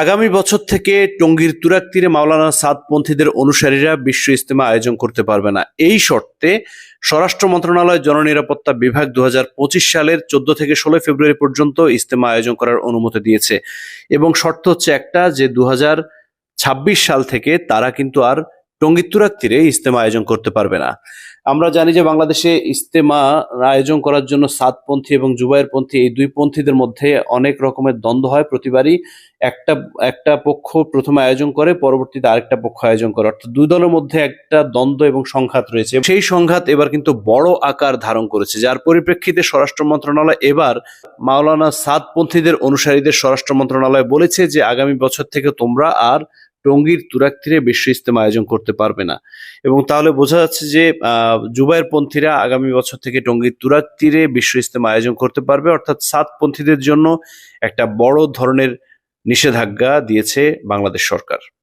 আগামী বছর থেকে টঙ্গীর তুরাক তীরে মাওলানা সাদপন্থীদের অনুসারীরা বিশ্ব ইজতেমা আয়োজন করতে পারবে না। এই শর্তে স্বরাষ্ট্র মন্ত্রণালয় জননিরাপত্তা বিভাগ দু হাজার পঁচিশ সালের চোদ্দ থেকে ষোলো ফেব্রুয়ারি পর্যন্ত ইজতেমা আয়োজন করার অনুমতি দিয়েছে। এবং শর্ত হচ্ছে একটা যে দু ছাব্বিশ সাল থেকে তারা কিন্তু আর টঙ্গীর তুরাক তীরে ইজতেমা আয়োজন করতে পারবে না। আমরা জানি যে বাংলাদেশে ইজতেমা আয়োজন করার জন্য সাতপন্থী এবং জুবাইর পন্থী এই দুই পন্থীদের মধ্যে অনেক রকমের দ্বন্দ্ব হয় প্রতিবারই। একটা একটা পক্ষ প্রথমে আয়োজন করে, পরবর্তীতে আরেকটা পক্ষ আয়োজন করে। অর্থাৎ দুই দলের মধ্যে একটা দ্বন্দ্ব এবং সংঘাত রয়েছে। সেই সংঘাত এবার কিন্তু বড় আকার ধারণ করেছে। যার পরিপ্রেক্ষিতে স্বরাষ্ট্র মন্ত্রণালয় এবার মাওলানা সাদপন্থীদের অনুসারীদের স্বরাষ্ট্র মন্ত্রণালয় বলেছে যে, আগামী বছর থেকে তোমরা আর টঙ্গীর তুরাক তীরে বিশ্ব ইজতেমা আয়োজন করতে পারবে না। এবং তাহলে বোঝা যাচ্ছে যে আহ, জুবাইর পন্থীরা আগামী বছর থেকে টঙ্গীর তুরাক তীরে বিশ্ব ইজতেমা আয়োজন করতে পারবে। অর্থাৎ সাতপন্থীদের জন্য একটা বড় ধরনের নিষেধাজ্ঞা দিয়েছে বাংলাদেশ সরকার।